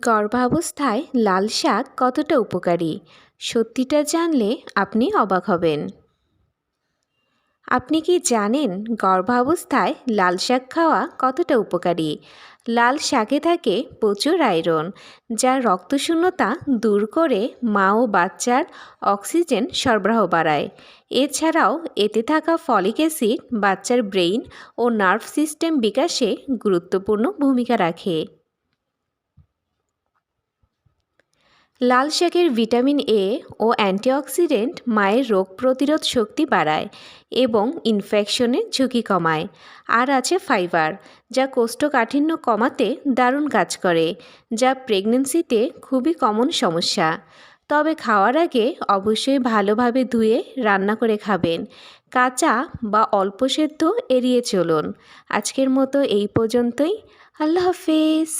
গর্ভাবস্থায় লাল শাক কতটা উপকারী? সত্যিটা জানলে আপনি অবাক হবেন। আপনি কি জানেন গর্ভাবস্থায় লাল শাক খাওয়া কতটা উপকারী? লাল শাকে থাকে প্রচুর আয়রন, যা রক্তশূন্যতা দূর করে মা ও বাচ্চার অক্সিজেন সরবরাহ বাড়ায়। এছাড়াও এতে থাকা ফলিক অ্যাসিড বাচ্চার ব্রেইন ও নার্ভ সিস্টেম বিকাশে গুরুত্বপূর্ণ ভূমিকা রাখে। লাল শাকের ভিটামিন এ ও অ্যান্টিঅক্সিডেন্ট মায়ের রোগ প্রতিরোধ শক্তি বাড়ায় এবং ইনফেকশনের ঝুঁকি কমায়। আর আছে ফাইবার যা কোষ্ঠকাঠিন্য কমাতে দারুণ কাজ করে, যা প্রেগনেন্সিতে খুবই কমন সমস্যা। তবে খাওয়ার আগে অবশ্যই ভালোভাবে ধুয়ে রান্না করে খাবেন। কাঁচা বা অল্প সেদ্ধ এড়িয়ে চলুন। আজকের মতো এই পর্যন্তই। আল্লাহ হাফেজ।